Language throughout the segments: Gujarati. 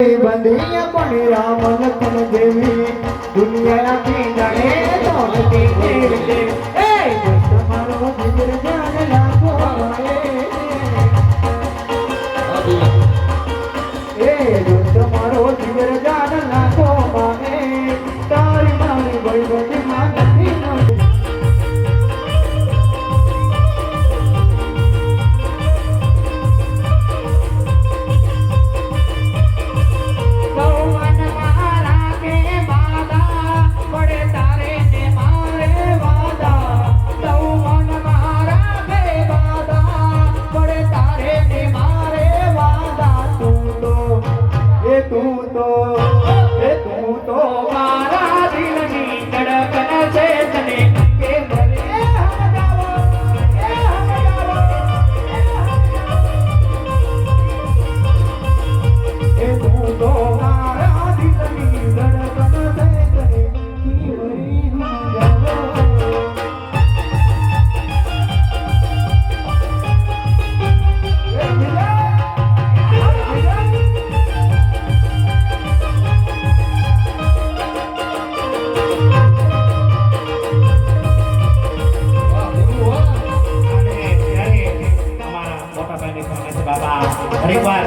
બંધિયા પણ રામ લખન દેવી દુનિયા આખી por esta હરિદ્વાર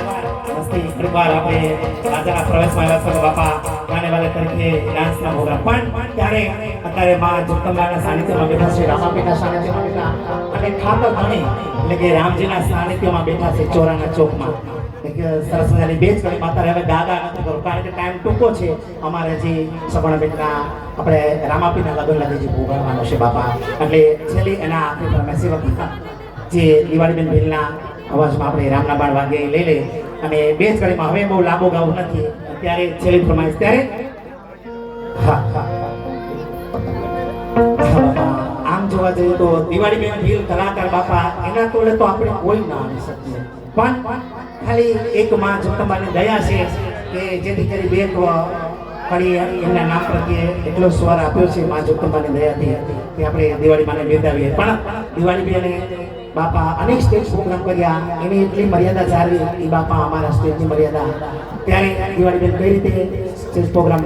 મસ્તી હરિદ્વાર આપણે રાજાના પ્રવેશમાં આવ્યા છે બાપા ગાને વાલે તરીકે ડાન્સના પ્રોગ્રામ પણ ત્યારે અત્યારે માં જગદંબાના સાનિધ્યમાં બેઠા છે રામાપીના સાનિધ્યમાં બેઠા અને ખાતર ધણી એટલે કે રામજીના સાનિધ્યમાં બેઠા છે ચોરાના ચોકમાં સરસ મજાની બેચ કરી માતા હવે દાદા નથી કરું કારણ કે ટાઈમ ટૂંકો છે અમારે જે સગવણ બેટના આપણે રામાપીના લગ્ન લગે જે ભોગવવાનો છે બાપા એટલે છેલ્લી એના આખરી પર મેસી વખત જે દિવાળીબેન ભીલના અવાજમાં આપણે રામના બાળ વાગે લઈ લઈએ. અને બે જ ઘડીમાં હવે બહુ લાંબો ગાવું નથી. ત્યારે છેલ્લી ફરમાઈશ ત્યારે હા હા આમ જોવા જઈએ તો દિવાળીબેન ભીલ કલાકાર બાપા, એના તોડે તો આપણે કોઈ ના આવી શકીએ. પણ ખાલી એક માં જગદંબાની દયા છે કે જેથી કરી બે કડી એમના નામ પ્રત્યે એટલો સ્વર આપ્યો છે, માં જગદંબાની દયાથી, કે આપણે દિવાળી માને બિરદાવીએ પણ દિવાળી બેને બાપા અનેક સ્ટેજ પ્રોગ્રામ કર્યા એની એટલી મર્યાદા જાળવી એ બાપા અમારા સ્ટેજની મર્યાદા ત્યારે દિવાળી બેન કઈ રીતે સ્ટેજ પ્રોગ્રામ